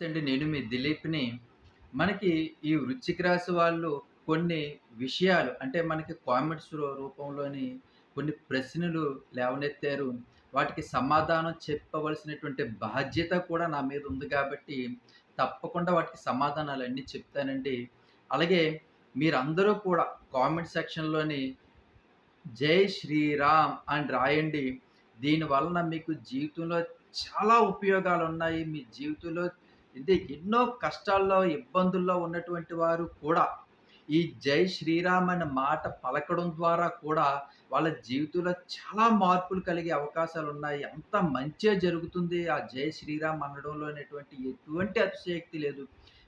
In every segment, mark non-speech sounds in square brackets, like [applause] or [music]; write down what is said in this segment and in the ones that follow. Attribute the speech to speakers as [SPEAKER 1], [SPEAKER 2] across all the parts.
[SPEAKER 1] నమస్తే అండి. నేను మీ దిలీప్‌ని. మనకి ఈ వృశ్చిక రాశి వాళ్ళు కొన్ని విషయాలు అంటే మనకి కామెంట్స్ రూపంలోని కొన్ని ప్రశ్నలు లేవనెత్తారు. వాటికి సమాధానం చెప్పవలసినటువంటి బాధ్యత కూడా నా మీద ఉంది కాబట్టి, తప్పకుండా వాటికి సమాధానాలన్నీ చెప్తానండి. అలాగే మీరందరూ కూడా కామెంట్ సెక్షన్‌లోని జై శ్రీరామ్ అని రాయండి. దీని వలన మీకు జీవితంలో చాలా ఉపయోగాలు ఉన్నాయి మీ జీవితంలో అంటే ఎన్నో కష్టాల్లో, ఇబ్బందుల్లో ఉన్నటువంటి వారు కూడా ఈ జై శ్రీరామ్ అనే మాట పలకడం ద్వారా కూడా వాళ్ళ జీవితంలో చాలా మార్పులు కలిగే అవకాశాలు ఉన్నాయి అంత మంచే జరుగుతుంది. ఆ జై శ్రీరామ్ అనడంలో అనేటువంటి ఎటువంటి అతిశయక్తి లేదు.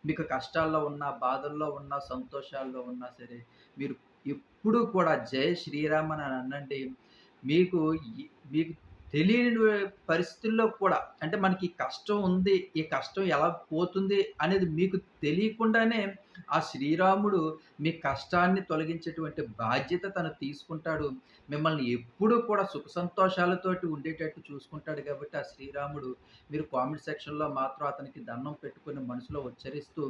[SPEAKER 1] మీకు కష్టాల్లో ఉన్నా, బాధల్లో ఉన్నా, సంతోషాల్లో ఉన్నా సరే, మీరు ఎప్పుడూ కూడా జై శ్రీరామ్ అని అనండి. మీకు మీకు తెలియని పరిస్థితుల్లో కూడా అంటే మనకి కష్టం ఉంది. ఈ కష్టం ఎలా పోతుంది అనేది మీకు తెలియకుండానే ఆ శ్రీరాముడు మీ కష్టాన్ని తొలగించేటువంటి బాధ్యత తను తీసుకుంటాడు. మిమ్మల్ని ఎప్పుడూ కూడా సుఖ సంతోషాలతోటి ఉండేటట్టు చూసుకుంటాడు కాబట్టి ఆ శ్రీరాముడు మీరు కామెంట్ సెక్షన్‌లో మాత్రం అతనికి దండం పెట్టుకుని మనసులో ఉచ్చరిస్తూ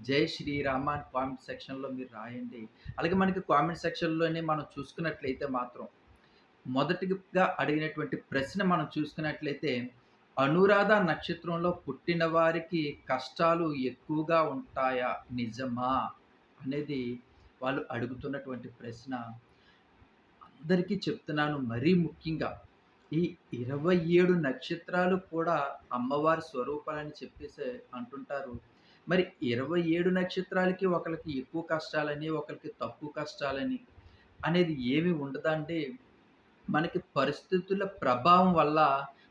[SPEAKER 1] జై శ్రీరామ అని కామెంట్ సెక్షన్‌లో మీరు రాయండి. అలాగే మనకి కామెంట్ సెక్షన్‌లోనే మనం చూసుకున్నట్లయితే మాత్రం మొదటిగా అడిగినటువంటి ప్రశ్న మనం చూసుకున్నట్లయితే, అనురాధ నక్షత్రంలో పుట్టిన వారికి కష్టాలు ఎక్కువగా ఉంటాయా? నిజమా? అనేది వాళ్ళు అడుగుతున్నటువంటి ప్రశ్న. అందరికీ చెప్తున్నాను మరీ ముఖ్యంగా ఈ 27 నక్షత్రాలు కూడా అమ్మవారి స్వరూపాలని చెప్పేసి అంటుంటారు. మరి 27 నక్షత్రాలకి ఒకళ్ళకి ఎక్కువ కష్టాలని, ఒకరికి తక్కువ కష్టాలని అనేది ఏమి ఉండదండి మనకి పరిస్థితుల ప్రభావం వల్ల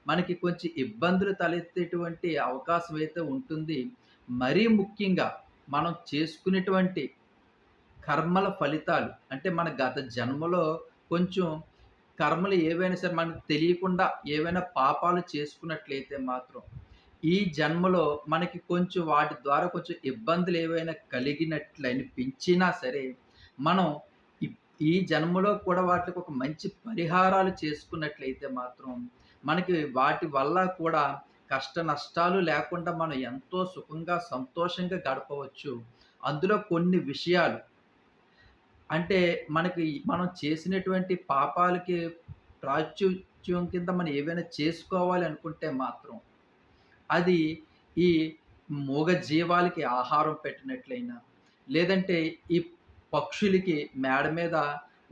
[SPEAKER 1] మనకి కొంచెం ఇబ్బందులు తలెత్తేటువంటి అవకాశం అయితే ఉంటుంది. మరీ ముఖ్యంగా మనం చేసుకునేటువంటి కర్మల ఫలితాలు అంటే మన గత జన్మలో కొంచెం కర్మలు ఏవైనా సరే మనకు తెలియకుండా ఏవైనా పాపాలు చేసుకున్నట్లయితే మాత్రం ఈ జన్మలో మనకి కొంచెం వాటి ద్వారా కొంచెం ఇబ్బందులు ఏవైనా కలిగినట్లు అనిపించినా సరే మనం ఈ జన్మలో కూడా వాటికి ఒక మంచి పరిహారాలు చేసుకున్నట్లయితే మాత్రం మనకి వాటి వల్ల కూడా కష్ట నష్టాలు లేకుండా మనం ఎంతో సుఖంగా, సంతోషంగా గడపవచ్చు. అందులో కొన్ని విషయాలు అంటే మనకి మనం చేసినటువంటి పాపాలకి ప్రాచుర్యం కింద మనం ఏవైనా చేసుకోవాలి అనుకుంటే మాత్రం, అది ఈ మూగజీవాలకి ఆహారం పెట్టినట్లయినా, లేదంటే ఈ పక్షులకి మేడ మీద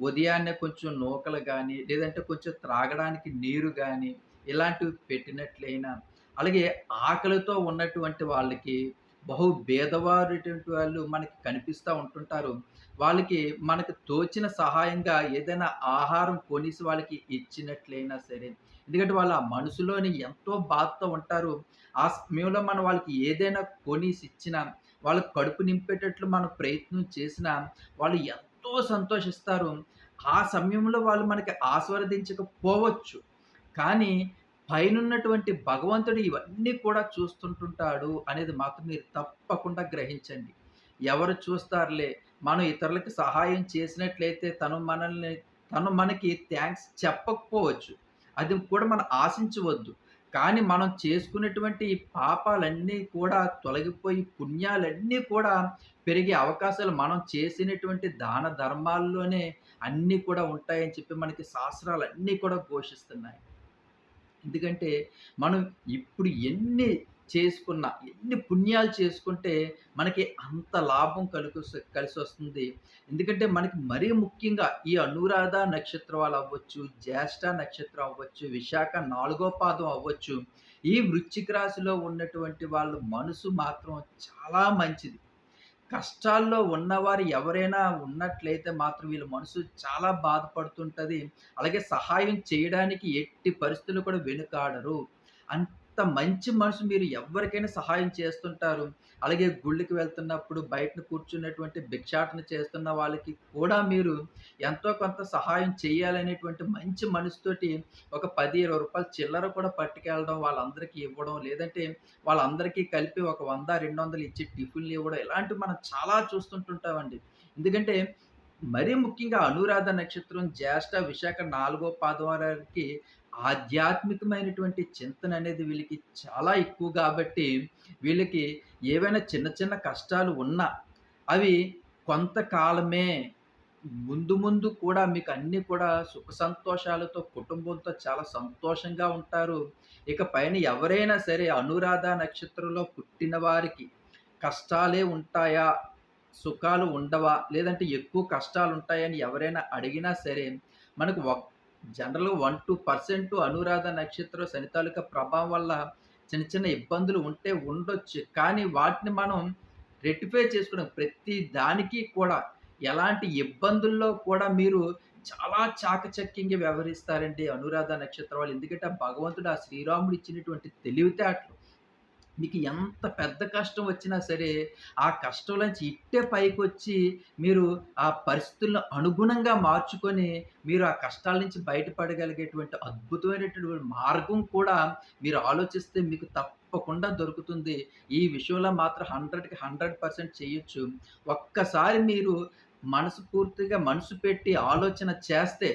[SPEAKER 1] ఉదయాన్నే కొంచెం నూకలు కానీ లేదంటే కొంచెం త్రాగడానికి నీరు కానీ ఇలాంటివి పెట్టినట్లయినా, అలాగే ఆకలితో ఉన్నటువంటి వాళ్ళకి బహు భేదవారుటువంటి వాళ్ళు మనకి కనిపిస్తూ ఉంటుంటారు. వాళ్ళకి మనకు తోచిన సహాయంగా ఏదైనా ఆహారం కొనేసి వాళ్ళకి ఇచ్చినట్లయినా సరే. ఎందుకంటే వాళ్ళు ఆ మనసులోని ఎంతో బాధతో ఉంటారు. ఆ సమయంలో మనం వాళ్ళకి ఏదైనా కొనేసి ఇచ్చినా, వాళ్ళకి కడుపు నింపేటట్లు మనం ప్రయత్నం చేసినా, వాళ్ళు ఎంతో సంతోషిస్తారు. ఆ సమయంలో వాళ్ళు మనకి ఆస్వాదించకపోవచ్చు. కానీ పైనున్నటువంటి భగవంతుడు ఇవన్నీ కూడా చూస్తుంటుంటాడు అనేది మాత్రం మీరు తప్పకుండా గ్రహించండి. ఎవరు చూస్తారులే, మనం ఇతరులకి సహాయం చేసినట్లయితే తను మనల్ని తను మనకి థ్యాంక్స్ చెప్పకపోవచ్చు. అది కూడా మనం ఆశించవద్దు. కానీ మనం చేసుకున్నటువంటి పాపాలన్నీ కూడా తొలగిపోయి పుణ్యాలన్నీ కూడా పెరిగే అవకాశాలు మనం చేసినటువంటి దాన ధర్మాల్లోనే అన్నీ కూడా ఉంటాయని చెప్పి మనకి శాస్త్రాలన్నీ కూడా ఘోషిస్తున్నాయి. ఎందుకంటే మనం ఇప్పుడు ఎన్ని చేసుకున్న ఎన్ని పుణ్యాలు చేసుకుంటే మనకి అంత లాభం కలిసి కలిసి వస్తుంది ఎందుకంటే మనకి మరీ ముఖ్యంగా ఈ అనురాధ నక్షత్రం వాళ్ళవ్వచ్చు, జ్యేష్ఠ నక్షత్రం అవ్వచ్చు, విశాఖ నాలుగో పాదం అవ్వచ్చు. ఈ వృశ్చిక రాశిలో ఉన్నటువంటి వాళ్ళ మనసు మాత్రం చాలా మంచిది. కష్టాల్లో ఉన్నవారు ఎవరైనా ఉన్నట్లయితే మాత్రం వీళ్ళ మనసు చాలా బాధపడుతుంటుంది అలాగే సహాయం చేయడానికి ఎట్టి పరిస్థితులు కూడా వెనుకాడరు. అంత మంచి మనసు మీరు ఎవరికైనా సహాయం చేస్తుంటారు. అలాగే గుళ్ళకి వెళ్తున్నప్పుడు బయటను కూర్చున్నటువంటి భిక్షాటన చేస్తున్న వాళ్ళకి కూడా మీరు ఎంతో కొంత సహాయం చేయాలనేటువంటి మంచి మనసుతోటి ఒక పది ఇరవై రూపాయలు చిల్లర కూడా పట్టుకెళ్ళడం, వాళ్ళందరికీ ఇవ్వడం, లేదంటే వాళ్ళందరికీ కలిపి ఒక 100, 200 ఇచ్చి టిఫిన్‌లు ఇవ్వడం ఇలాంటివి మనం చాలా చూస్తుంటుంటామండి. ఎందుకంటే మరీ ముఖ్యంగా అనురాధ నక్షత్రం, జ్యేష్ఠ, విశాఖ నాలుగో పాదవారానికి ఆధ్యాత్మికమైనటువంటి చింతన అనేది వీళ్ళకి చాలా ఎక్కువ కాబట్టి వీళ్ళకి ఏవైనా చిన్న చిన్న కష్టాలు ఉన్నా, అవి కొంతకాలమే. ముందు ముందు కూడా మీకు అన్నీ కూడా సుఖ సంతోషాలతో కుటుంబంతో చాలా సంతోషంగా ఉంటారు. ఇక పైన ఎవరైనా సరే అనురాధ నక్షత్రంలో పుట్టిన వారికి కష్టాలే ఉంటాయా? సుఖాలు ఉండవా? లేదంటే ఎక్కువ కష్టాలు ఉంటాయని ఎవరైనా అడిగినా సరే, మనకు general one two percent Anuradha నక్షత్రం శని ప్రభావం వల్ల చిన్న చిన్న ఇబ్బందులు ఉంటే ఉండొచ్చు. కానీ వాటిని మనం రెటిఫై చేసుకోవడం ప్రతి దానికి కూడా ఎలాంటి ఇబ్బందుల్లో కూడా మీరు చాలా చాకచక్యంగా వ్యవహరిస్తారండి అనురాధ నక్షత్రం వాళ్ళు. ఎందుకంటే భగవంతుడు ఆ శ్రీరాముడు ఇచ్చినటువంటి తెలివితేటలు మీకు ఎంత పెద్ద కష్టం వచ్చినా సరే, ఆ కష్టంలోంచి ఇట్టే పైకి వచ్చి మీరు ఆ పరిస్థితులను అనుగుణంగా మార్చుకొని, మీరు ఆ కష్టాల నుంచి బయటపడగలిగేటువంటి అద్భుతమైనటువంటి మార్గం కూడా మీరు ఆలోచిస్తే మీకు తప్పకుండా దొరుకుతుంది. ఈ విషయంలో మాత్రం 100కి 100% చేయొచ్చు. ఒక్కసారి మీరు మనసు పూర్తిగా మనసు పెట్టి ఆలోచన చేస్తే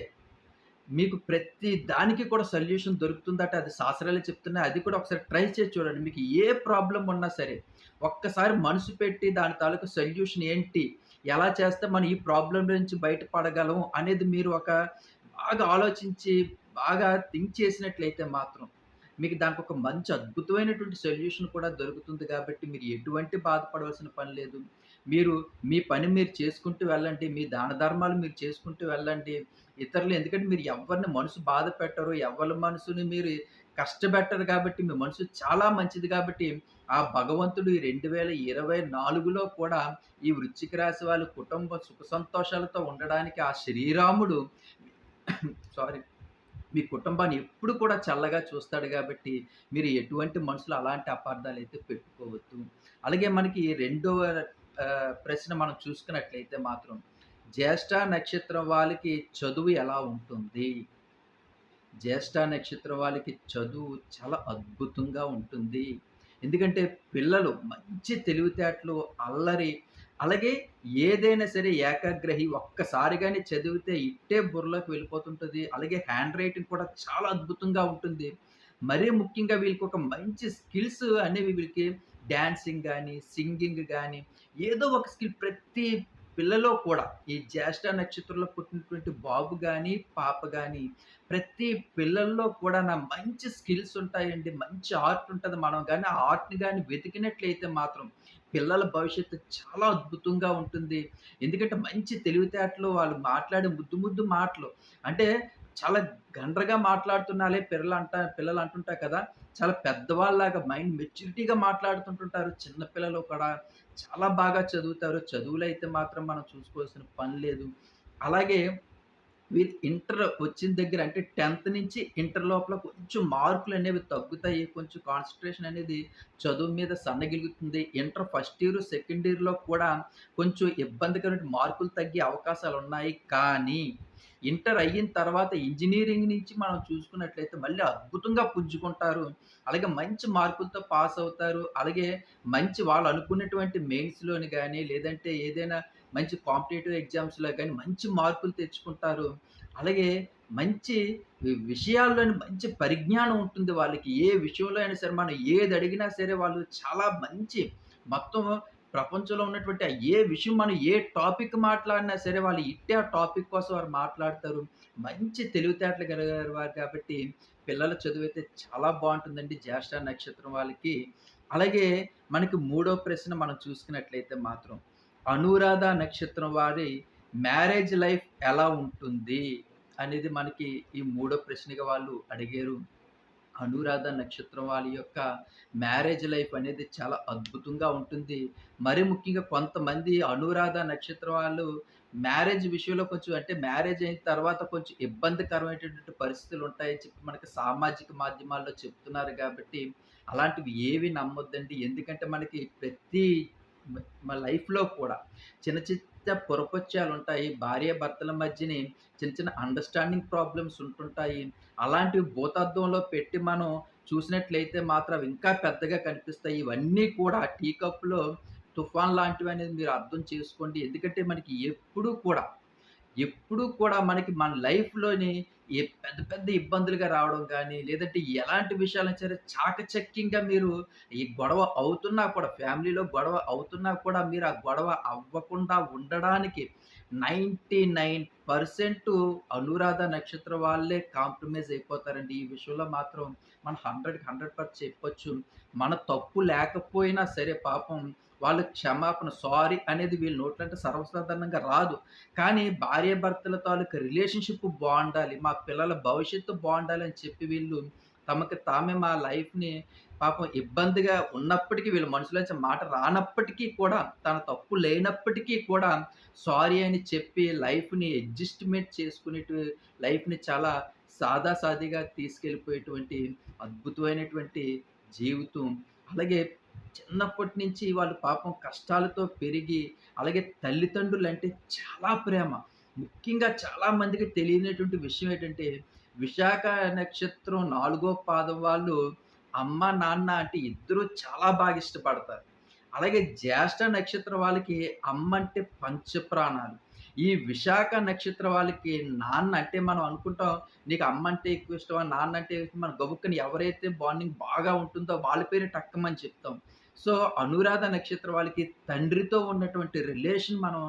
[SPEAKER 1] మీకు ప్రతి దానికి కూడా సొల్యూషన్ దొరుకుతుందట. అది శాస్త్రాలే చెప్తున్నాయి. అది కూడా ఒకసారి ట్రై చేసి చూడండి. మీకు ఏ ప్రాబ్లం ఉన్నా సరే, ఒక్కసారి మనసు పెట్టి దాని తాలూకా సొల్యూషన్ ఏంటి? ఎలా చేస్తే మనం ఈ ప్రాబ్లం నుంచి బయటపడగలం అనేది మీరు ఒక బాగా ఆలోచించి, బాగా థింక్ చేసినట్లయితే మాత్రం, మీకు దానికొక మంచి అద్భుతమైనటువంటి సొల్యూషన్ కూడా దొరుకుతుంది కాబట్టి, మీరు ఎటువంటి బాధపడవలసిన పని లేదు. మీరు మీ పని మీరు చేసుకుంటూ వెళ్ళండి. మీ దాన ధర్మాలు మీరు చేసుకుంటూ వెళ్ళండి. ఇతరులు ఎందుకంటే మీరు ఎవరిని మనసు బాధ పెట్టరు. ఎవరి మనసుని మీరు కష్టపెట్టరు కాబట్టి, మీ మనసు చాలా మంచిది కాబట్టి, ఆ భగవంతుడు ఈ 2024లో కూడా ఈ వృశ్చిక రాశి వాళ్ళ కుటుంబం సుఖ సంతోషాలతో ఉండడానికి ఆ శ్రీరాముడు సారీ. మీ కుటుంబాన్ని ఎప్పుడు కూడా చల్లగా చూస్తాడు కాబట్టి మీరు ఎటువంటి మనసులో అలాంటి అపార్థాలు అయితే పెట్టుకోవద్దు. అలాగే మనకి రెండవ ప్రశ్న మనం చూసుకున్నట్లయితే మాత్రం, జ్యేష్ఠ నక్షత్రం వాళ్ళకి చదువు ఎలా ఉంటుంది? జ్యేష్ఠ నక్షత్రం వాళ్ళకి చదువు చాలా అద్భుతంగా ఉంటుంది. ఎందుకంటే పిల్లలు మంచి తెలివితేటలు, అల్లరి, అలాగే ఏదైనా సరే ఏకాగ్రహి ఒక్కసారిగానే చదివితే ఇట్టే బుర్రలోకి వెళ్ళిపోతుంటుంది అలాగే హ్యాండ్ రైటింగ్ కూడా చాలా అద్భుతంగా ఉంటుంది. మరీ ముఖ్యంగా వీళ్ళకి ఒక మంచి స్కిల్స్ అనేవి వీళ్ళకి డ్యాన్సింగ్ కానీ సింగింగ్ కానీ ఏదో ఒక స్కిల్ ప్రతి పిల్లలో కూడా ఈ జ్యేష్ఠ నక్షత్రంలో పుట్టినటువంటి బాబు కానీ పాప కానీ ప్రతి పిల్లల్లో కూడా నా మంచి స్కిల్స్ ఉంటాయండి. మంచి ఆర్ట్ ఉంటుంది మనం కానీ ఆ ఆర్ట్‌ని కానీ వెతికినట్లయితే మాత్రం పిల్లల భవిష్యత్తు చాలా అద్భుతంగా ఉంటుంది. ఎందుకంటే మంచి తెలివితేటలు, వాళ్ళు మాట్లాడే ముద్దు ముద్దు మాటలు అంటే చాలా గండ్రగా మాట్లాడుతున్నాలే అంట పిల్లలు అంటుంటారు కదా! చాలా పెద్దవాళ్ళలాగా మైండ్ మెచ్యూరిటీగా మాట్లాడుతుంటుంటారు. చిన్న పిల్లలు కూడా చాలా బాగా చదువుతారు. చదువులు అయితే మాత్రం మనం చూసుకోవాల్సిన పని లేదు. అలాగే వీళ్ళు ఇంటర్ వచ్చిన దగ్గర అంటే 10థ్ నుంచి ఇంటర్ లోపల కొంచెం మార్కులు అనేవి తగ్గుతాయి. కొంచెం కాన్సన్ట్రేషన్ అనేది చదువు మీద సన్నగిలుగుతుంది ఇంటర్ ఫస్ట్ ఇయర్, సెకండ్ ఇయర్‌లో కూడా కొంచెం ఇబ్బందికరమైన మార్కులు తగ్గే అవకాశాలు ఉన్నాయి కానీ ఇంటర్ అయిన తర్వాత ఇంజనీరింగ్ నుంచి మనం చూసుకున్నట్లయితే మళ్ళీ అద్భుతంగా పుంజుకుంటారు. అలాగే మంచి మార్కులతో పాస్ అవుతారు. అలాగే మంచి వాళ్ళు అనుకున్నటువంటి మెయిన్స్‌లోని కానీ లేదంటే ఏదైనా మంచి కాంపిటేటివ్ ఎగ్జామ్స్‌లో కానీ మంచి మార్కులు తెచ్చుకుంటారు. అలాగే మంచి విషయాల్లోని మంచి పరిజ్ఞానం ఉంటుంది వాళ్ళకి. ఏ విషయంలో అయినా సరే మనం ఏది అడిగినా సరే వాళ్ళు చాలా మంచి మొత్తం ప్రపంచంలో ఉన్నటువంటి ఏ విషయం మనం ఏ టాపిక్ మాట్లాడినా సరే వాళ్ళు ఇట్టే ఆ టాపిక్ కోసం వారు మాట్లాడతారు. మంచి తెలివితేటలు కలిగారు వారు కాబట్టి పిల్లల చదువైతే చాలా బాగుంటుందండి జ్యేష్ఠ నక్షత్రం వాళ్ళకి. అలాగే మనకి మూడో ప్రశ్న మనం చూసుకున్నట్లయితే మాత్రం అనురాధ నక్షత్రం వారి మ్యారేజ్ లైఫ్ ఎలా ఉంటుంది? అనేది మనకి ఈ మూడో ప్రశ్నగా వాళ్ళు అడిగారు. అనురాధ నక్షత్రం వాళ్ళ యొక్క మ్యారేజ్ లైఫ్ అనేది చాలా అద్భుతంగా ఉంటుంది. మరి ముఖ్యంగా కొంతమంది అనురాధ నక్షత్రం వాళ్ళు మ్యారేజ్ విషయంలో కొంచెం అంటే మ్యారేజ్ అయిన తర్వాత కొంచెం ఇబ్బందికరమైనటువంటి పరిస్థితులు ఉంటాయని చెప్పి మనకి సామాజిక మాధ్యమాల్లో చెప్తున్నారు కాబట్టి అలాంటివి ఏవి నమ్మొద్దండి. ఎందుకంటే మనకి ప్రతి మా మన లైఫ్‌లో కూడా చిన్న చిన్న పురపచాలు ఉంటాయి భార్యా భర్తల మధ్యని చిన్న చిన్న అండర్‌స్టాండింగ్ ప్రాబ్లమ్స్ ఉంటుంటాయి. అలాంటివి భూతత్వంలో పెట్టి మనం చూసినట్లయితే మాత్రం ఇంకా పెద్దగా కనిపిస్తాయి. ఇవన్నీ కూడా టీ కప్‌లో తుఫాన్ లాంటివి అనేది మీరు అర్థం చేసుకోండి. ఎందుకంటే మనకి ఎప్పుడూ కూడా, ఎప్పుడూ కూడా మనకి మన లైఫ్‌లోని ఏ పెద్ద పెద్ద ఇబ్బందులుగా రావడం కానీ లేదంటే ఎలాంటి విషయాలు సరే చాకచక్యంగా మీరు ఈ గొడవ అవుతున్నా కూడా ఫ్యామిలీలో గొడవ అవుతున్నా కూడా మీరు ఆ గొడవ అవ్వకుండా ఉండడానికి 99% అనురాధ నక్షత్ర వాళ్ళే కాంప్రమైజ్ అయిపోతారండి. ఈ విషయంలో మాత్రం మనం 100కి 100% చెప్పొచ్చు. మన తప్పు లేకపోయినా సరే పాపం వాళ్ళ క్షమాపణ సారీ అనేది వీళ్ళ నోట్లంటే సర్వసాధారణంగా రాదు. కానీ భార్యాభర్తల తాలూకా రిలేషన్‌షిప్ బాగుండాలి మా పిల్లల భవిష్యత్తు బాగుండాలి అని చెప్పి వీళ్ళు తమకి తామే మా లైఫ్‌ని పాపం ఇబ్బందిగా ఉన్నప్పటికీ వీళ్ళ మనసులోంచి మాట రానప్పటికీ కూడా తన తప్పు లేనప్పటికీ కూడా సారీ అని చెప్పి లైఫ్‌ని అడ్జస్ట్‌మెంట్ చేసుకునే లైఫ్‌ని చాలా సాదాసాదిగా తీసుకెళ్ళిపోయేటువంటి అద్భుతమైనటువంటి జీవితం. అలాగే చిన్నప్పటి నుంచి వాళ్ళు పాపం కష్టాలతో పెరిగి, అలాగే తల్లిదండ్రులు అంటే చాలా ప్రేమ. ముఖ్యంగా చాలా మందికి తెలియనటువంటి విషయం ఏంటంటే, విశాఖ నక్షత్రం నాలుగో పాదం వాళ్ళు అమ్మ, నాన్న అంటే ఇద్దరూ చాలా బాగా ఇష్టపడతారు. అలాగే జ్యేష్ఠ నక్షత్రం వాళ్ళకి అమ్మ అంటే పంచప్రాణాలు. ఈ విశాఖ నక్షత్రం వాళ్ళకి నాన్న అంటే మనం అనుకుంటాం, నీకు అమ్మ అంటే ఎక్కువ ఇష్టమా? నాన్న అంటే మన గబుక్కని ఎవరైతే బాండింగ్ బాగా ఉంటుందో వాళ్ళ పేరు టక్కమని చెప్తాం. సో, అనురాధ నక్షత్ర వాళ్ళకి తండ్రితో ఉన్నటువంటి రిలేషన్ మనం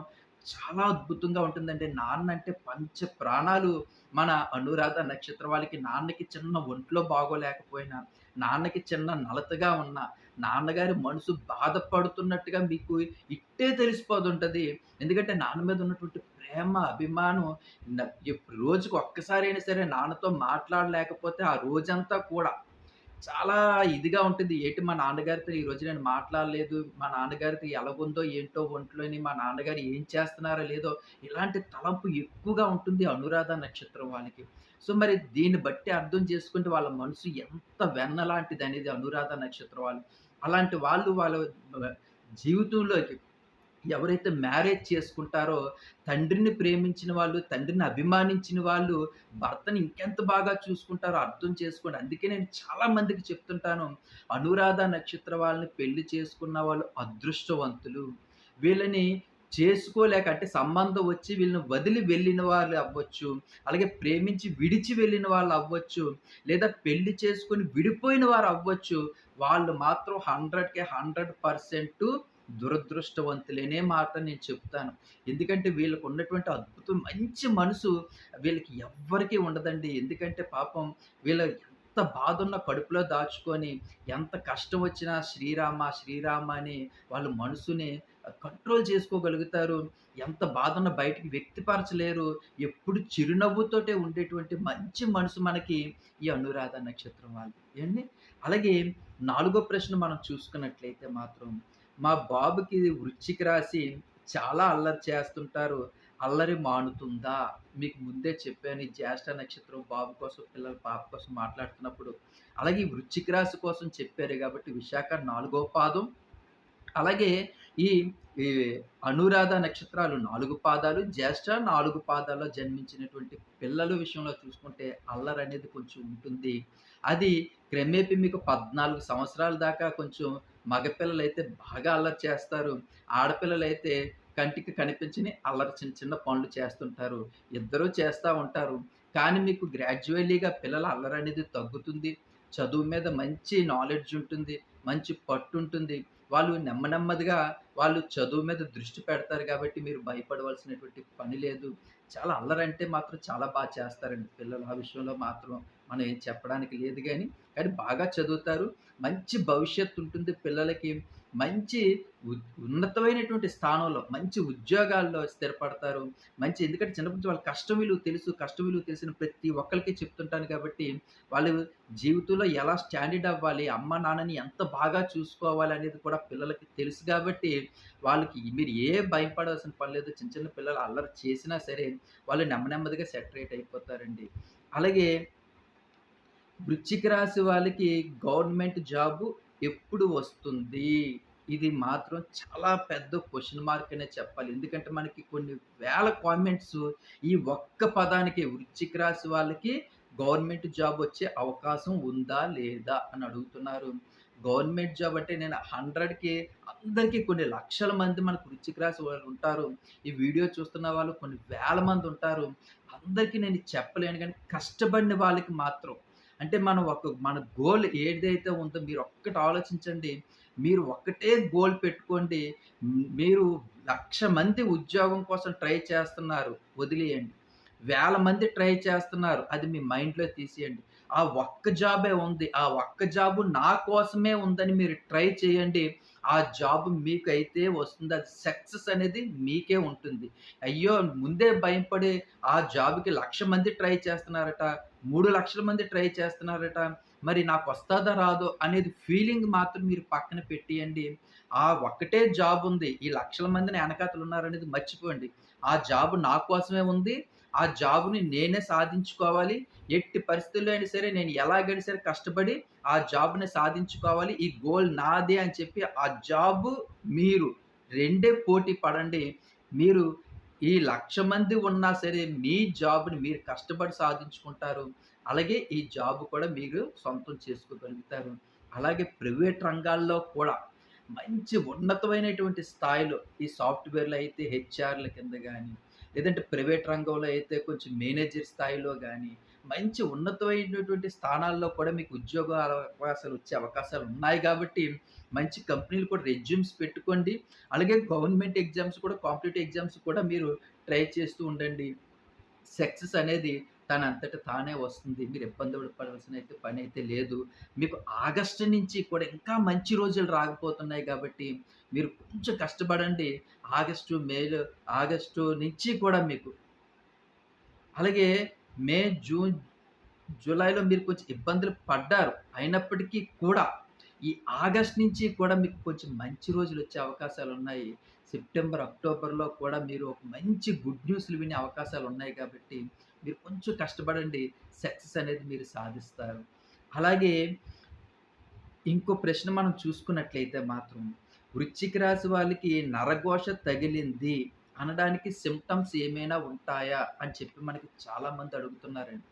[SPEAKER 1] చాలా అద్భుతంగా ఉంటుందండి. నాన్న అంటే పంచ ప్రాణాలు మన అనురాధ నక్షత్ర వాళ్ళకి. నాన్నకి చిన్న ఒంట్లో బాగోలేకపోయినా, నాన్నకి చిన్న నలతగా ఉన్న నాన్నగారి మనసు బాధపడుతున్నట్టుగా మీకు ఇట్టే తెలిసిపోతుంటది. ఎందుకంటే నాన్న మీద ఉన్నటువంటి ప్రేమ, అభిమానం రోజుకు రోజుకి ఒక్కసారైనా సరే నాన్నతో మాట్లాడలేకపోతే ఆ రోజంతా కూడా చాలా ఇదిగా ఉంటుంది. ఏంటి మా నాన్నగారితో ఈరోజు నేను మాట్లాడలేదు. మా నాన్నగారికి ఎలాగుందో ఏంటో ఒంట్లోని, మా నాన్నగారు ఏం చేస్తున్నారో లేదో, ఇలాంటి తలంపు ఎక్కువగా ఉంటుంది అనురాధ నక్షత్రం వాళ్ళకి. సో, మరి దీన్ని బట్టి అర్థం చేసుకుంటే వాళ్ళ మనసు ఎంత వెన్న లాంటిదనేది అనురాధ నక్షత్రం వాళ్ళు. అలాంటి వాళ్ళు వాళ్ళ జీవితంలోకి ఎవరైతే మ్యారేజ్ చేసుకుంటారో, తండ్రిని ప్రేమించిన వాళ్ళు, తండ్రిని అభిమానించిన వాళ్ళు, భర్తని ఇంకెంత బాగా చూసుకుంటారో అర్థం చేసుకోండి. అందుకే నేను చాలా మందికి చెప్తుంటాను, అనురాధ నక్షత్ర వాళ్ళని పెళ్ళి చేసుకున్న వాళ్ళు అదృష్టవంతులు. వీళ్ళని చేసుకోలేక అంటే సంబంధం వచ్చి వీళ్ళని వదిలి వెళ్ళిన వాళ్ళు అవ్వచ్చు. అలాగే ప్రేమించి విడిచి వెళ్ళిన వాళ్ళు అవ్వచ్చు. లేదా పెళ్ళి చేసుకొని విడిపోయిన వారు అవ్వచ్చు. వాళ్ళు మాత్రం 100కి 100% దురదృష్టవంతులనే మాట నేను చెప్తాను. ఎందుకంటే వీళ్ళకున్నటువంటి అద్భుతం మంచి మనసు వీళ్ళకి ఎవ్వరికీ ఉండదండి. ఎందుకంటే పాపం వీళ్ళ ఎంత బాధున్న కడుపులో దాచుకొని, ఎంత కష్టం వచ్చినా శ్రీరామ, శ్రీరామ అని వాళ్ళ మనసుని కంట్రోల్ చేసుకోగలుగుతారు. ఎంత బాధున్న బయటికి వ్యక్తిపరచలేరు ఎప్పుడు చిరునవ్వుతోటే ఉండేటువంటి మంచి మనసు మనకి ఈ అనురాధ నక్షత్రం వాళ్ళు. ఏంటి అలాగే నాలుగో ప్రశ్న మనం చూసుకున్నట్లయితే మాత్రం మా బాబుకి వృశ్చిక రాసి చాలా అల్లరి చేస్తుంటారు. అల్లరి మానుతుందా? మీకు ముందే చెప్పాను. ఈ జ్యేష్ఠ నక్షత్రం బాబు కోసం, పిల్లల పాప కోసం మాట్లాడుతున్నప్పుడు. అలాగే వృచ్చిక రాశి కోసం చెప్పారు కాబట్టి విశాఖ నాలుగో పాదం. అలాగే ఈ ఈ అనురాధ నక్షత్రాలు నాలుగు పాదాలు, జ్యేష్ఠ నాలుగు పాదాల్లో జన్మించినటువంటి పిల్లల విషయంలో చూసుకుంటే అల్లరనేది కొంచెం ఉంటుంది. అది క్రమేపీ మీకు 14 సంవత్సరాల దాకా కొంచెం మగపిల్లలు అయితే బాగా అల్లరి చేస్తారు. ఆడపిల్లలు అయితే కంటికి కనిపించని అల్లరి చిన్న చిన్న పనులు చేస్తుంటారు. ఇద్దరూ చేస్తూ ఉంటారు. కానీ మీకు గ్రాడ్యువల్లీగా పిల్లల అల్లరి అనేది తగ్గుతుంది. చదువు మీద మంచి నాలెడ్జ్ ఉంటుంది. మంచి పట్టు ఉంటుంది వాళ్ళు నెమ్మ నెమ్మదిగా వాళ్ళు చదువు మీద దృష్టి పెడతారు కాబట్టి మీరు భయపడవలసినటువంటి పని లేదు. చాలా అల్లరంటే మాత్రం చాలా బాగా చేస్తారండి పిల్లలు. ఆ విషయంలో మాత్రం మనం ఏం చెప్పడానికి లేదు కానీ కానీ బాగా చదువుతారు. మంచి భవిష్యత్తు ఉంటుంది పిల్లలకి. మంచి ఉ ఉన్నతమైనటువంటి స్థానంలో, మంచి ఉద్యోగాల్లో స్థిరపడతారు. మంచి ఎందుకంటే చిన్నప్పటి నుంచి కష్టం విలువ తెలుసు. కష్టం విలువ తెలిసిన ప్రతి ఒక్కరికి చెప్తుంటాను కాబట్టి, వాళ్ళు జీవితంలో ఎలా స్టాండర్డ్ అవ్వాలి, అమ్మ, నాన్నని ఎంత బాగా చూసుకోవాలి అనేది కూడా పిల్లలకి తెలుసు కాబట్టి వాళ్ళకి మీరు ఏ భయపడాల్సిన పని లేదు. చిన్న చిన్న పిల్లలు అల్లరి చేసినా సరే, వాళ్ళు నెమ్మ నెమ్మదిగా సెటరేట్ అయిపోతారండి. అలాగే వృచ్చిక రాశి వాళ్ళకి గవర్నమెంట్ జాబు ఎప్పుడు వస్తుంది? ఇది మాత్రం చాలా పెద్ద క్వశ్చన్ మార్క్ అనే చెప్పాలి. ఎందుకంటే మనకి కొన్ని వేల కామెంట్స్ ఈ ఒక్క పదానికి వృశ్చిక రాశి వాళ్ళకి గవర్నమెంట్ జాబ్ వచ్చే అవకాశం ఉందా? లేదా? అని అడుగుతున్నారు. గవర్నమెంట్ జాబ్ అంటే నేను 100కి అందరికీ కొన్ని లక్షల మంది మనకు వృచ్చిక రాశి వాళ్ళు ఉంటారు. ఈ వీడియో చూస్తున్న వాళ్ళు కొన్ని వేల మంది ఉంటారు. అందరికీ నేను చెప్పలేను కానీ కష్టపడిన వాళ్ళకి మాత్రం అంటే మనం ఒక మన గోల్ ఏదైతే ఉందో మీరు ఒక్కటి ఆలోచించండి. మీరు ఒక్కటే గోల్ పెట్టుకోండి. మీరు లక్ష మంది ఉద్యోగం కోసం ట్రై చేస్తున్నారు. వదిలేయండి. వేల మంది ట్రై చేస్తున్నారు. అది మీ మైండ్‌లో తీసేయండి. ఆ ఒక్క జాబే ఉంది. ఆ ఒక్క జాబు నా కోసమే ఉందని మీరు ట్రై చేయండి. ఆ జాబ్ మీకైతే వస్తుంది. అది సక్సెస్ అనేది మీకే ఉంటుంది. అయ్యో! ముందే భయపడి ఆ జాబ్‌కి లక్ష మంది ట్రై చేస్తున్నారట. మూడు లక్షల మంది ట్రై చేస్తున్నారట. మరి నాకు వస్తుందా రాదో అనేది ఫీలింగ్ మాత్రం మీరు పక్కన పెట్టియండి ఆ ఒక్కటే జాబ్ ఉంది. ఈ లక్షల మందిని వెనకాతలు ఉన్నారనేది మర్చిపోండి. ఆ జాబ్ నా కోసమే ఉంది. ఆ జాబ్‌ని నేనే సాధించుకోవాలి. ఎట్టి పరిస్థితుల్లో అయినా సరే నేను ఎలాగైనా సరే కష్టపడి ఆ జాబ్‌ని సాధించుకోవాలి. ఈ గోల్ నాదే అని చెప్పి ఆ జాబ్ మీరు రెండే పోటీ పడండి. మీరు ఈ లక్ష మంది ఉన్నా సరే మీ జాబ్‌ని మీరు కష్టపడి సాధించుకుంటారు. అలాగే ఈ జాబ్ కూడా మీరు సొంతం చేసుకోగలుగుతారు. అలాగే ప్రైవేట్ రంగాల్లో కూడా మంచి ఉన్నతమైనటువంటి స్థాయిలో ఈ సాఫ్ట్‌వేర్‌లో అయితే హెచ్ఆర్‌ల కింద కానీ లేదంటే ప్రైవేట్ రంగంలో అయితే కొంచెం మేనేజర్ స్థాయిలో కానీ మంచి ఉన్నతమైనటువంటి స్థానాల్లో కూడా మీకు ఉద్యోగాల అవకాశాలు వచ్చే అవకాశాలు ఉన్నాయి కాబట్టి మంచి కంపెనీలు కూడా రెజ్యూమ్స్ పెట్టుకోండి. అలాగే గవర్నమెంట్ ఎగ్జామ్స్ కూడా కాంపిటేటివ్ ఎగ్జామ్స్ కూడా మీరు ట్రై చేస్తూ ఉండండి. సక్సెస్ అనేది తన అంతట తానే వస్తుంది. మీరు ఇబ్బంది పడవలసిన అయితే పని అయితే లేదు. మీకు ఆగస్టు నుంచి కూడా ఇంకా మంచి రోజులు రాకపోతున్నాయి కాబట్టి మీరు కొంచెం కష్టపడండి. ఆగస్టు, మేలో ఆగస్టు నుంచి కూడా మీకు అలాగే మే, జూన్, జూలైలో మీరు కొంచెం ఇబ్బందులు పడ్డారు. అయినప్పటికీ కూడా ఈ ఆగస్ట్ నుంచి కూడా మీకు కొంచెం మంచి రోజులు వచ్చే అవకాశాలు ఉన్నాయి సెప్టెంబర్, అక్టోబర్‌లో కూడా మీరు ఒక మంచి గుడ్ న్యూస్‌లు వినే అవకాశాలు ఉన్నాయి కాబట్టి, మీరు కొంచెం కష్టపడండి. సక్సెస్ అనేది మీరు సాధిస్తారు. అలాగే ఇంకో ప్రశ్న మనం చూసుకున్నట్లయితే మాత్రం, వృశ్చిక రాశి వాళ్ళకి నరఘోష తగిలింది అనడానికి సిమ్టమ్స్ ఏమైనా ఉంటాయా? అని చెప్పి మనకి చాలామంది అడుగుతున్నారండి.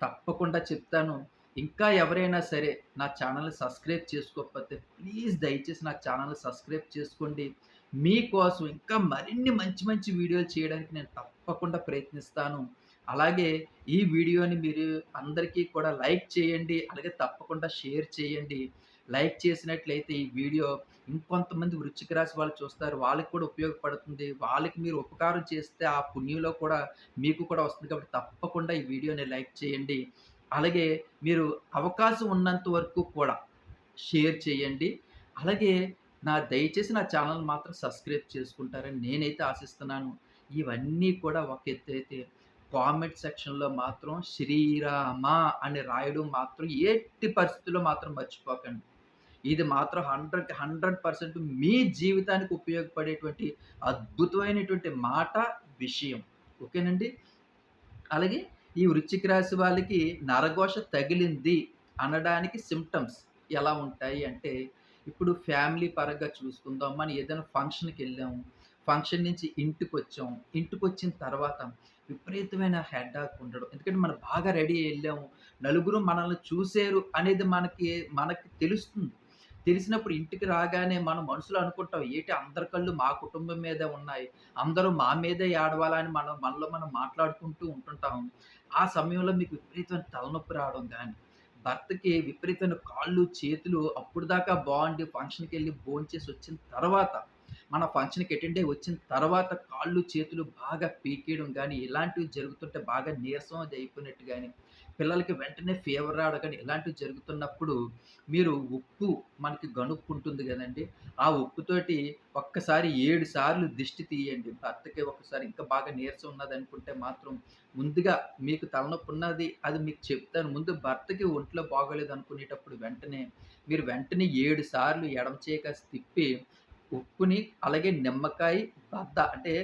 [SPEAKER 1] తప్పకుండా చెప్తాను. ఇంకా ఎవరైనా సరే నా ఛానల్‌ని సబ్స్క్రైబ్ చేసుకోకపోతే ప్లీజ్ దయచేసి నా ఛానల్‌ని సబ్స్క్రైబ్ చేసుకోండి. మీకోసం ఇంకా మరిన్ని మంచి మంచి వీడియోలు చేయడానికి నేను తప్పకుండా ప్రయత్నిస్తాను. అలాగే ఈ వీడియోని మీరు అందరికీ కూడా లైక్ చేయండి. అలాగే తప్పకుండా షేర్ చేయండి. లైక్ చేసినట్లయితే ఈ వీడియో ఇంకొంతమంది వృచ్చిక రాశి వాళ్ళు చూస్తారు. వాళ్ళకి కూడా ఉపయోగపడుతుంది. వాళ్ళకి మీరు ఉపకారం చేస్తే ఆ పుణ్యంలో కూడా మీకు కూడా వస్తుంది కాబట్టి తప్పకుండా ఈ వీడియోని లైక్ చేయండి. అలాగే మీరు అవకాశం ఉన్నంత వరకు కూడా షేర్ చేయండి. అలాగే నా దయచేసి నా ఛానల్ మాత్రం సబ్స్క్రైబ్ చేసుకుంటారని నేనైతే ఆశిస్తున్నాను. ఇవన్నీ కూడా ఒక ఎత్తైతే కామెంట్ సెక్షన్‌లో మాత్రం శ్రీరామ అని రాయడం మాత్రం ఎట్టి పరిస్థితుల్లో మాత్రం మర్చిపోకండి. ఇది మాత్రం 100కి 100% మీ జీవితానికి ఉపయోగపడేటువంటి అద్భుతమైనటువంటి మాట, విషయం. ఓకేనండి. అలాగే ఈ వృశ్చిక రాశి వాళ్ళకి నరఘోష తగిలింది అనడానికి సిమ్టమ్స్ ఎలా ఉంటాయి అంటే, ఇప్పుడు ఫ్యామిలీ పరంగా చూసుకుందాం. మనం ఏదైనా ఫంక్షన్కి వెళ్ళాము ఫంక్షన్ నుంచి ఇంటికి వచ్చాం ఇంటికి వచ్చిన తర్వాత విపరీతమైన హెడ్డాక్ ఉండడం. ఎందుకంటే మనం బాగా రెడీ వెళ్ళాము నలుగురు మనల్ని చూసారు అనేది మనకి మనకి తెలుస్తుంది. తెలిసినప్పుడు ఇంటికి రాగానే మనం మనసులో అనుకుంటాం. ఏటి అందరి కళ్ళు మా కుటుంబం మీదే ఉన్నాయి. అందరూ మా మీదే ఏడవాలని మనం మనలో మనం మాట్లాడుకుంటూ ఉంటుంటాం. ఆ సమయంలో మీకు విపరీతమైన తలనొప్పి రావడం కానీ భర్తకి విపరీతమైన కాళ్ళు, చేతులు అప్పుడు దాకా బాగుండి ఫంక్షన్కి వెళ్ళి భోంచేసి వచ్చిన తర్వాత, మన ఫంక్షన్‌కి అటెండ్ అయ్యి వచ్చిన తర్వాత కాళ్ళు, చేతులు బాగా పీకేయడం కానీ ఇలాంటివి జరుగుతుంటే బాగా నీరసం అది అయిపోయినట్టు కానీ పిల్లలకి వెంటనే ఫీవర్ రావడం కానీ ఇలాంటివి జరుగుతున్నప్పుడు మీరు ఉప్పు మనకి గనుప్పు ఉంటుంది కదండి ఆ ఉప్పుతోటి ఒక్కసారి ఏడు సార్లు దిష్టి తీయండి. భర్తకి ఒకసారి ఇంకా బాగా నీరసం ఉన్నదనుకుంటే మాత్రం ముందుగా మీకు తలనొప్పి ఉన్నది అది మీకు చెప్తాను. ముందు భర్తకి ఒంట్లో బాగోలేదు అనుకునేటప్పుడు వెంటనే మీరు వెంటనే ఏడు సార్లు ఎడమ చేయక తిప్పి ఉప్పుని అలాగే నిమ్మకాయ బద్ద అంటే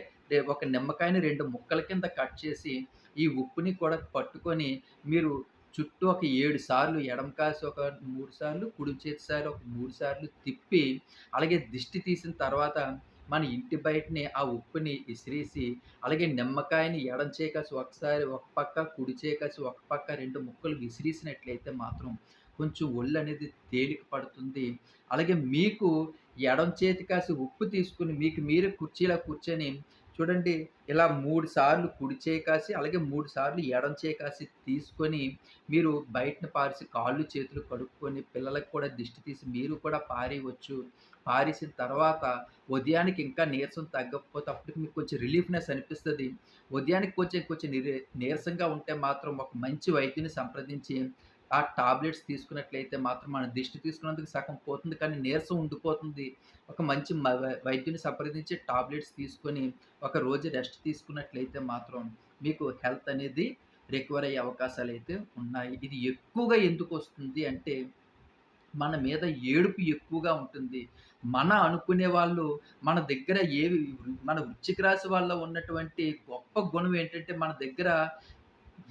[SPEAKER 1] ఒక నిమ్మకాయని రెండు ముక్కల కింద కట్ చేసి, ఈ ఉప్పుని కూడా పట్టుకొని మీరు చుట్టూ ఒక ఏడు సార్లు ఎడమ కాసి ఒక మూడు సార్లు, కుడి చేతి సార్లు ఒక మూడు సార్లు తిప్పి, అలాగే దిష్టి తీసిన తర్వాత మన ఇంటి బయటనే ఆ ఉప్పుని ఇసిరేసి, అలాగే నిమ్మకాయని ఎడమ చేయి ఒకసారి ఒక పక్క, కుడి చేయి కాసి ఒక పక్క రెండు ముక్కలు విసిరేసినట్లయితే మాత్రం కొంచెం ఒళ్ళు అనేది తేలిక పడుతుంది. అలాగే మీకు ఎడమ చేతి కాసి ఉప్పు తీసుకొని మీకు మీరే కుర్చీలో కూర్చొని చూడండి ఇలా మూడు సార్లు కుడి చేయి కాసి, అలాగే మూడు సార్లు ఎడమ చేయి కాసి తీసుకొని మీరు బయటను పారిసి కాళ్ళు, చేతులు కడుక్కొని పిల్లలకు కూడా దిష్టి తీసి మీరు కూడా పారేయవచ్చు. పారేసిన తర్వాత ఉదయానికి ఇంకా నీరసం తగ్గకపోతే అప్పటికి మీకు కొంచెం రిలీఫ్‌నెస్ అనిపిస్తుంది ఉదయానికి కొంచెం కొంచెం నీరసంగా ఉంటే మాత్రం ఒక మంచి వైద్యుని సంప్రదించి ఆ టాబ్లెట్స్ తీసుకున్నట్లయితే మాత్రం మన దిష్టి తీసుకున్నందుకు సగం పోతుంది. కానీ నీరసం ఉండిపోతుంది. ఒక మంచి వై వైద్యుని సంప్రదించి టాబ్లెట్స్ తీసుకొని ఒక రోజు రెస్ట్ తీసుకున్నట్లయితే మాత్రం మీకు హెల్త్ అనేది రికవర్ అయ్యే అయితే ఉన్నాయి. ఇది ఎక్కువగా ఎందుకు వస్తుంది అంటే మన మీద ఏడుపు ఎక్కువగా ఉంటుంది. మన అనుకునే వాళ్ళు మన దగ్గర ఏవి మన వృచ్చిక రాశి వాళ్ళ ఉన్నటువంటి గొప్ప గుణం ఏంటంటే మన దగ్గర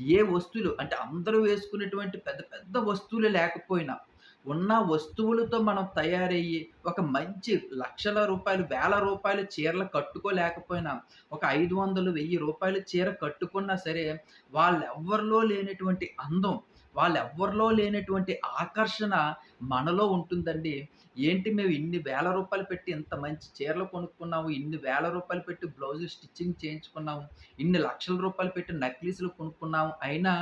[SPEAKER 1] ఏ వస్తువులు అంటే అందరూ వేసుకునేటువంటి పెద్ద పెద్ద వస్తువులు లేకపోయినా, ఉన్న వస్తువులతో మనం తయారయ్యి ఒక మంచి లక్షల రూపాయలు, వేల రూపాయల చీరలు కట్టుకోలేకపోయినా, ఒక 500, 1000 చీర కట్టుకున్నా సరే, వాళ్ళెవ్వరిలో లేనటువంటి అందం, వాళ్ళెవ్వరిలో లేనటువంటి ఆకర్షణ మనలో ఉంటుందండి. ఏంటి మేము ఇన్ని వేల రూపాయలు పెట్టి ఇంత మంచి చీరలు కొనుక్కున్నాము, ఇన్ని వేల రూపాయలు పెట్టి బ్లౌజులు స్టిచ్చింగ్ చేయించుకున్నాము, ఇన్ని లక్షల రూపాయలు పెట్టి నక్లీస్‌లు కొనుక్కున్నాము. అయినా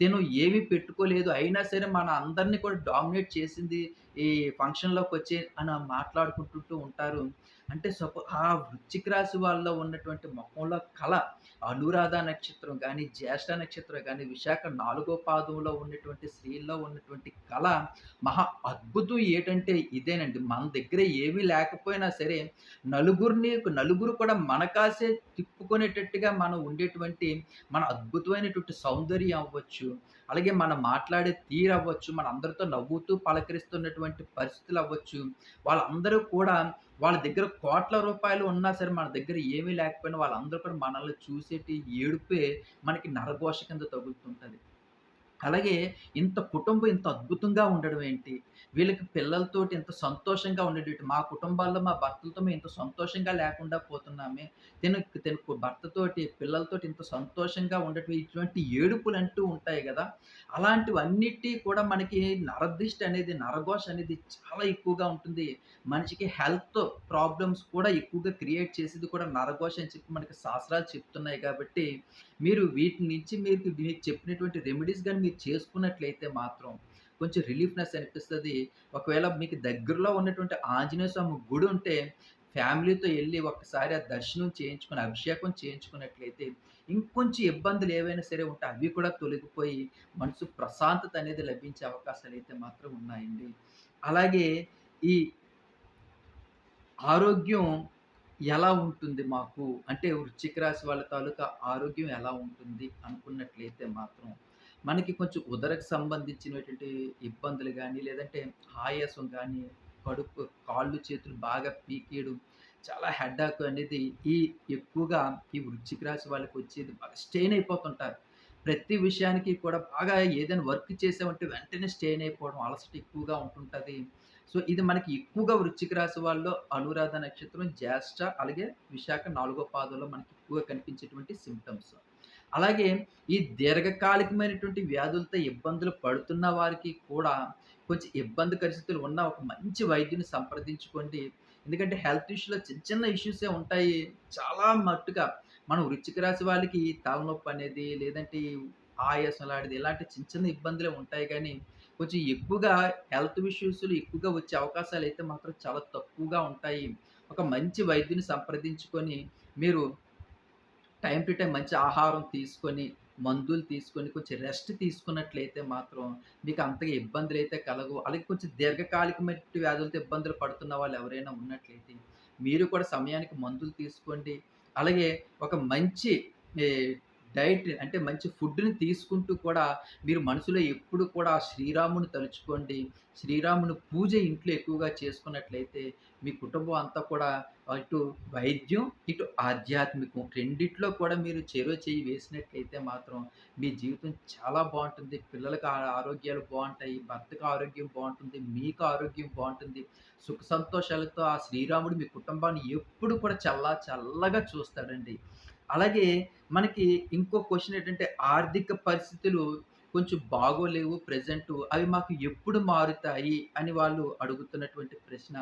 [SPEAKER 1] తిను ఏమీ పెట్టుకోలేదు. అయినా సరే మన అందరిని కూడా డామినేట్ చేసింది ఈ ఫంక్షన్లోకి వచ్చి అని మాట్లాడుకుంటుంటూ ఉంటారు. అంటే సపో ఆ వృచ్చిక రాశి వాళ్ళలో ఉన్నటువంటి మొఖంలో కళ అనురాధ నక్షత్రం కానీ జ్యేష్ఠ నక్షత్రం కానీ విశాఖ నాలుగో పాదంలో ఉన్నటువంటి స్త్రీల్లో ఉన్నటువంటి కళ మహా అద్భుతం ఏంటంటే ఇదేనండి. మన దగ్గర ఏమీ లేకపోయినా సరే నలుగురిని నలుగురు కూడా మన కాసే తిప్పుకునేటట్టుగా మనం ఉండేటువంటి మన అద్భుతమైనటువంటి సౌందర్యం అవ్వచ్చు. అలాగే మనం మాట్లాడే తీరవ్వచ్చు. మన అందరితో నవ్వుతూ పలకరిస్తున్నటువంటి పరిస్థితులు అవ్వచ్చు వాళ్ళందరూ కూడా వాళ్ళ దగ్గర కోట్ల రూపాయలు ఉన్నా సరే మన దగ్గర ఏమీ లేకపోయినా వాళ్ళందరూ కూడా మనల్ని చూసేటి ఏడుపే మనకి నరఘోష కింద తగులుతుంటుంది అలాగే ఇంత కుటుంబం ఇంత అద్భుతంగా ఉండడం ఏంటి? వీళ్ళకి పిల్లలతోటి ఇంత సంతోషంగా ఉండేటట్టు మా కుటుంబాల్లో మా భర్తలతో మేము ఇంత సంతోషంగా లేకుండా పోతున్నామే. తిను తిను భర్తతోటి, పిల్లలతోటి ఇంత సంతోషంగా ఉండటం ఇటువంటి ఏడుపులు అంటూ ఉంటాయి కదా అలాంటివన్నిటి కూడా మనకి నరదిష్టి అనేది, నరఘోష అనేది చాలా ఎక్కువగా ఉంటుంది. మనిషికి హెల్త్ ప్రాబ్లమ్స్ కూడా ఎక్కువగా క్రియేట్ చేసేది కూడా నరఘోష అని చెప్పి మనకి శాస్త్రాలు చెప్తున్నాయి కాబట్టి మీరు వీటి నుంచి మీరు మీకు చెప్పినటువంటి రెమెడీస్ కానీ మీరు చేసుకున్నట్లయితే మాత్రం కొంచెం రిలీఫ్‌నెస్ అనిపిస్తుంది ఒకవేళ మీకు దగ్గరలో ఉన్నటువంటి ఆంజనేయ స్వామి గుడి ఉంటే ఫ్యామిలీతో వెళ్ళి ఒకసారి ఆ దర్శనం చేయించుకుని అభిషేకం చేయించుకున్నట్లయితే ఇంకొంచెం ఇబ్బందులు ఏవైనా సరే ఉంటే అవి కూడా తొలగిపోయి మనసు ప్రశాంతత అనేది లభించే అవకాశాలు అయితే మాత్రం ఉన్నాయండి. అలాగే ఈ ఆరోగ్యం ఎలా ఉంటుంది మాకు? అంటే వృశ్చిక రాశి వాళ్ళ తాలూకా ఆరోగ్యం ఎలా ఉంటుంది అనుకున్నట్లయితే మాత్రం, మనకి కొంచెం ఉదరకు సంబంధించినటువంటి ఇబ్బందులు కానీ లేదంటే ఆయాసం కానీ కడుపు కాళ్ళు, చేతులు బాగా పీకేయడం, చాలా హెడ్డాక్ అనేది ఈ ఎక్కువగా ఈ వృచ్చిక రాశి వాళ్ళకొచ్చేది బాగా స్ట్రెయిన్ అయిపోతుంటారు. ప్రతి విషయానికి కూడా బాగా ఏదైనా వర్క్ చేసామంటే వెంటనే స్ట్రెయిన్ అయిపోవడం, అలసట ఎక్కువగా ఉంటుంటుంది. సో, ఇది మనకి ఎక్కువగా వృచ్చిక రాశి వాళ్ళలో అనురాధ నక్షత్రం, జ్యేష్ఠ అలాగే విశాఖ నాలుగో పాదంలో మనకి ఎక్కువగా కనిపించేటువంటి సిమ్టమ్స్ అలాగే ఈ దీర్ఘకాలికమైనటువంటి వ్యాధులతో ఇబ్బందులు పడుతున్న వారికి కూడా కొంచెం ఇబ్బంది పరిస్థితులు ఉన్న ఒక మంచి వైద్యుని సంప్రదించుకోండి. ఎందుకంటే హెల్త్ ఇష్యూలో చిన్న చిన్న ఇష్యూసే ఉంటాయి. చాలా మట్టుగా మనం వృచ్చిక రాశి వాళ్ళకి తలనొప్పి అనేది లేదంటే ఆయాసం లాంటిది ఇలాంటి చిన్న చిన్న ఇబ్బందులే ఉంటాయి కానీ కొంచెం ఎక్కువగా హెల్త్ ఇష్యూస్‌లు ఎక్కువగా వచ్చే అవకాశాలు అయితే మాత్రం చాలా తక్కువగా ఉంటాయి. ఒక మంచి వైద్యుని సంప్రదించుకొని మీరు టైం టు టైం మంచి ఆహారం తీసుకొని, మందులు తీసుకొని, కొంచెం రెస్ట్ తీసుకున్నట్లయితే మాత్రం మీకు అంతగా ఇబ్బందులు అయితే కలగవు. అలాగే కొంచెం దీర్ఘకాలికమైన వ్యాధులతో ఇబ్బందులు పడుతున్న వాళ్ళు ఎవరైనా ఉన్నట్లయితే, మీరు కూడా సమయానికి మందులు తీసుకోండి. అలాగే ఒక మంచి డైట్ అంటే మంచి ఫుడ్‌ని తీసుకుంటూ కూడా మీరు మనసులో ఎప్పుడు కూడా శ్రీరాముని తలుచుకోండి. శ్రీరాముని పూజ ఇంట్లో ఎక్కువగా చేసుకున్నట్లయితే మీ కుటుంబం అంతా కూడా అటు వైద్యం, ఇటు ఆధ్యాత్మికం రెండిట్లో కూడా మీరు చెరో చేయి వేసినట్లయితే మాత్రం మీ జీవితం చాలా బాగుంటుంది పిల్లలకి ఆ ఆరోగ్యాలు బాగుంటాయి భర్తకి ఆరోగ్యం బాగుంటుంది మీకు ఆరోగ్యం బాగుంటుంది సుఖ సంతోషాలతో ఆ శ్రీరాముడు మీ కుటుంబాన్ని ఎప్పుడు కూడా చల్లా చల్లగా చూస్తాడండి. అలాగే మనకి ఇంకో క్వశ్చన్ ఏంటంటే ఆర్థిక పరిస్థితులు కొంచెం బాగోలేవు ప్రెజెంటు. అవి మాకు ఎప్పుడు మారుతాయి అని వాళ్ళు అడుగుతున్నటువంటి ప్రశ్న.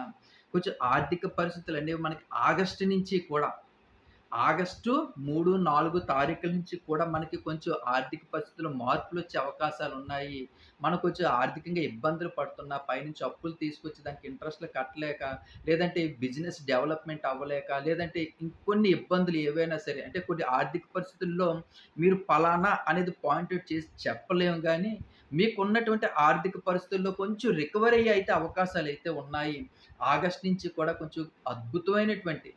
[SPEAKER 1] కొంచెం ఆర్థిక పరిస్థితులు అనేవి మనకి ఆగస్టు నుంచి కూడా ఆగస్టు 3, 4 తారీఖుల నుంచి కూడా మనకి కొంచెం ఆర్థిక పరిస్థితుల్లో అవకాశాలు ఉన్నాయి మనం కొంచెం ఆర్థికంగా ఇబ్బందులు పడుతున్నా, పైనుంచి అప్పులు తీసుకొచ్చి దానికి ఇంట్రెస్ట్‌లు కట్టలేక, లేదంటే బిజినెస్ డెవలప్‌మెంట్ అవ్వలేక, లేదంటే ఇంకొన్ని ఇబ్బందులు ఏవైనా సరే, అంటే కొన్ని ఆర్థిక పరిస్థితుల్లో మీరు ఫలానా అనేది పాయింట్ చేసి చెప్పలేము కానీ మీకున్నటువంటి ఆర్థిక పరిస్థితుల్లో కొంచెం రికవరీ అయితే అవకాశాలు అయితే ఉన్నాయి. ఆగస్ట్ నుంచి కూడా కొంచెం అద్భుతమైనటువంటి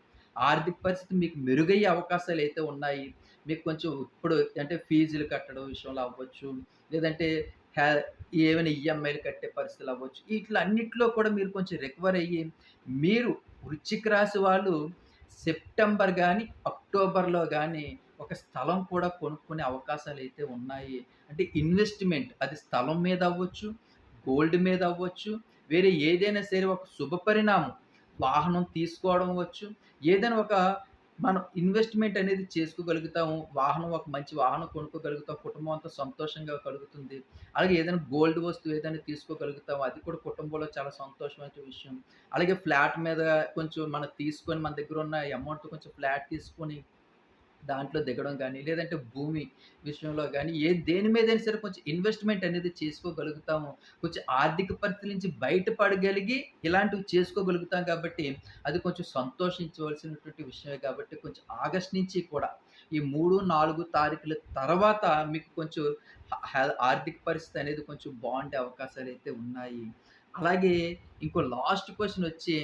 [SPEAKER 1] ఆర్థిక పరిస్థితి మీకు మెరుగయ్యే అవకాశాలు అయితే ఉన్నాయి. మీకు కొంచెం ఇప్పుడు అంటే ఫీజులు కట్టడం విషయంలో అవ్వచ్చు, లేదంటే హ్యా ఏమైనా ఈఎంఐలు కట్టే పరిస్థితులు అవ్వచ్చు. ఈట్లన్నిట్లో కూడా మీరు కొంచెం రికవర్ అయ్యి, మీరు వృచ్చిక రాశి వాళ్ళు సెప్టెంబర్ కానీ అక్టోబర్‌లో కానీ ఒక స్థలం కూడా కొనుక్కునే అవకాశాలు అయితే ఉన్నాయి. అంటే ఇన్వెస్ట్‌మెంట్ అది స్థలం మీద అవ్వచ్చు, గోల్డ్ మీద అవ్వచ్చు, వేరే ఏదైనా సరే ఒక శుభ పరిణామం వాహనం తీసుకోవడం వచ్చు ఏదైనా ఒక మనం ఇన్వెస్ట్‌మెంట్ అనేది చేసుకోగలుగుతాము. వాహనం ఒక మంచి వాహనం కొనుక్కోగలుగుతాం. కుటుంబం అంతా సంతోషంగా కలుగుతుంది. అలాగే ఏదైనా గోల్డ్ వస్తువు ఏదైనా తీసుకోగలుగుతాము అది కూడా కుటుంబంలో చాలా సంతోషమైన విషయం. అలాగే ఫ్లాట్ మీద కొంచెం మనం తీసుకొని మన దగ్గర ఉన్న అమౌంట్ కొంచెం ఫ్లాట్ తీసుకొని దాంట్లో దిగడం కానీ లేదంటే భూమి విషయంలో కానీ ఏ దేని మీదైనా సరే కొంచెం ఇన్వెస్ట్‌మెంట్ అనేది చేసుకోగలుగుతాము. కొంచెం ఆర్థిక పరిస్థితి నుంచి బయటపడగలిగి ఇలాంటివి చేసుకోగలుగుతాం కాబట్టి, అది కొంచెం సంతోషించవలసినటువంటి విషయమే కాబట్టి, కొంచెం ఆగస్ట్ నుంచి కూడా ఈ 3, 4 తారీఖుల తర్వాత మీకు కొంచెం ఆర్థిక పరిస్థితి అనేది కొంచెం బాగుండే అవకాశాలు అయితే ఉన్నాయి. అలాగే ఇంకో లాస్ట్ క్వశ్చన్ వచ్చి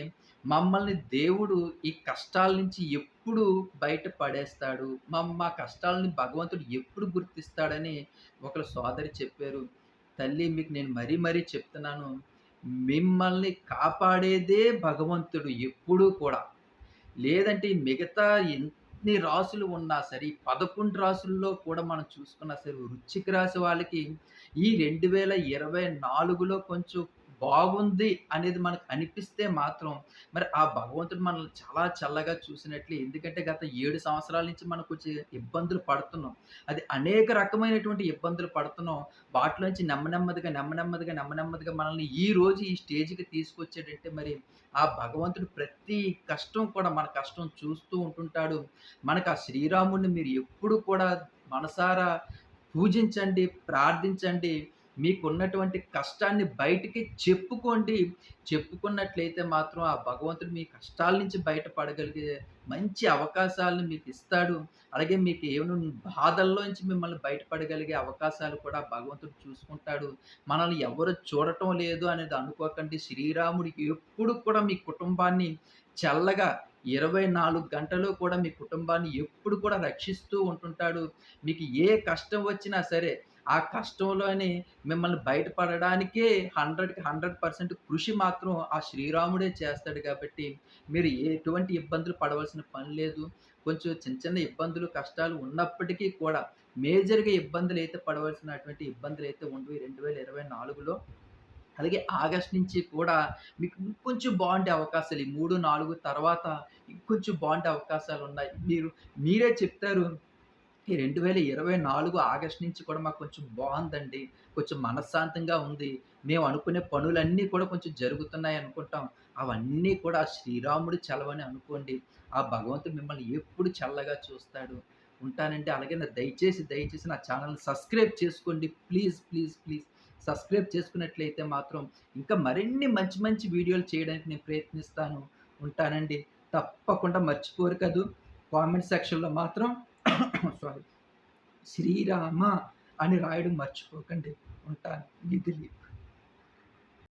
[SPEAKER 1] మమ్మల్ని దేవుడు ఈ కష్టాల నుంచి ఎప్పుడు బయట పడేస్తాడు? మా కష్టాలని భగవంతుడు ఎప్పుడు గుర్తిస్తాడని ఒకరు సోదరి చెప్పారు. తల్లి మీకు నేను మరీ మరీ చెప్తున్నాను. మిమ్మల్ని కాపాడేదే భగవంతుడు ఎప్పుడూ కూడా. లేదంటే మిగతా ఎన్ని రాసులు ఉన్నా సరే, పదకొండు రాసుల్లో కూడా మనం చూసుకున్నా సరే, వృచ్చిక రాశి వాళ్ళకి ఈ 2024లో కొంచెం బాగుంది అనేది మనకు అనిపిస్తే మాత్రం, మరి ఆ భగవంతుడు మనల్ని చాలా చల్లగా చూసినట్లే. ఎందుకంటే గత ఏడు సంవత్సరాల నుంచి మనకు కొంచెం ఇబ్బందులు పడుతున్నాం. అది అనేక రకమైనటువంటి ఇబ్బందులు పడుతున్నాం. వాటిలోంచి నెమ్మనెమ్మదిగా, నెమ్మనెమ్మదిగా, నెమ్మనెమ్మదిగా మనల్ని ఈ రోజు ఈ స్టేజ్‌కి తీసుకొచ్చాడంటే మరి ఆ భగవంతుడు ప్రతి కష్టం కూడా మన కష్టం చూస్తూ ఉంటుంటాడు. మనకు ఆ శ్రీరాముడిని మీరు ఎప్పుడు కూడా మనసారా పూజించండి, ప్రార్థించండి. మీకున్నటువంటి కష్టాన్ని బయటికి చెప్పుకోండి. చెప్పుకున్నట్లయితే మాత్రం ఆ భగవంతుడు మీ కష్టాల నుంచి బయటపడగలిగే మంచి అవకాశాలను మీకు ఇస్తాడు అలాగే మీకు ఏమైనా బాధల్లోంచి మిమ్మల్ని బయటపడగలిగే అవకాశాలు కూడా భగవంతుడు చూసుకుంటాడు. మనల్ని ఎవరు చూడటం లేదు అనేది అనుకోకండి. శ్రీరాముడికి ఎప్పుడు కూడా మీ కుటుంబాన్ని చల్లగా 24 గంటలు కూడా మీ కుటుంబాన్ని ఎప్పుడు కూడా రక్షిస్తూ ఉంటుంటాడు. మీకు ఏ కష్టం వచ్చినా సరే, ఆ కష్టంలోని మిమ్మల్ని బయటపడడానికే 100కి 100% కృషి మాత్రం ఆ శ్రీరాముడే చేస్తాడు కాబట్టి, మీరు ఎటువంటి ఇబ్బందులు పడవలసిన పని లేదు. కొంచెం చిన్న చిన్న ఇబ్బందులు, కష్టాలు ఉన్నప్పటికీ కూడా మేజర్‌గా ఇబ్బందులు అయితే పడవలసినటువంటి ఇబ్బందులైతే ఉండవు ఈ 2024లో. అలాగే ఆగస్ట్ నుంచి కూడా మీకు ఇంకొంచెం బాగుండే అవకాశాలు ఈ 3, 4 తర్వాత ఇంకొంచెం అవకాశాలు ఉన్నాయి మీరు మీరే చెప్తారు ఈ 2024 ఆగస్ట్ నుంచి కూడా మాకు కొంచెం బాగుందండి కొంచెం మనశ్శాంతంగా ఉంది. మేము అనుకునే పనులన్నీ కూడా కొంచెం జరుగుతున్నాయి అనుకుంటాం. అవన్నీ కూడా శ్రీరాముడు శ్రీరాముడి చలవని అనుకోండి. ఆ భగవంతుడు మిమ్మల్ని ఎప్పుడు చల్లగా చూస్తాడు. ఉంటానండి. అలాగే నా దయచేసి, దయచేసి నా ఛానల్ని సబ్స్క్రైబ్ చేసుకోండి. ప్లీజ్, ప్లీజ్, ప్లీజ్ సబ్స్క్రైబ్ చేసుకున్నట్లయితే మాత్రం ఇంకా మరిన్ని మంచి మంచి వీడియోలు చేయడానికి నేను ప్రయత్నిస్తాను. ఉంటానండి. తప్పకుండా మర్చిపోరు కదూ! కామెంట్ సెక్షన్‌లో మాత్రం [coughs] సారీ శ్రీరామ అని రాయడం మర్చిపోకండి. ఉంటాను. మీ దిలీప్.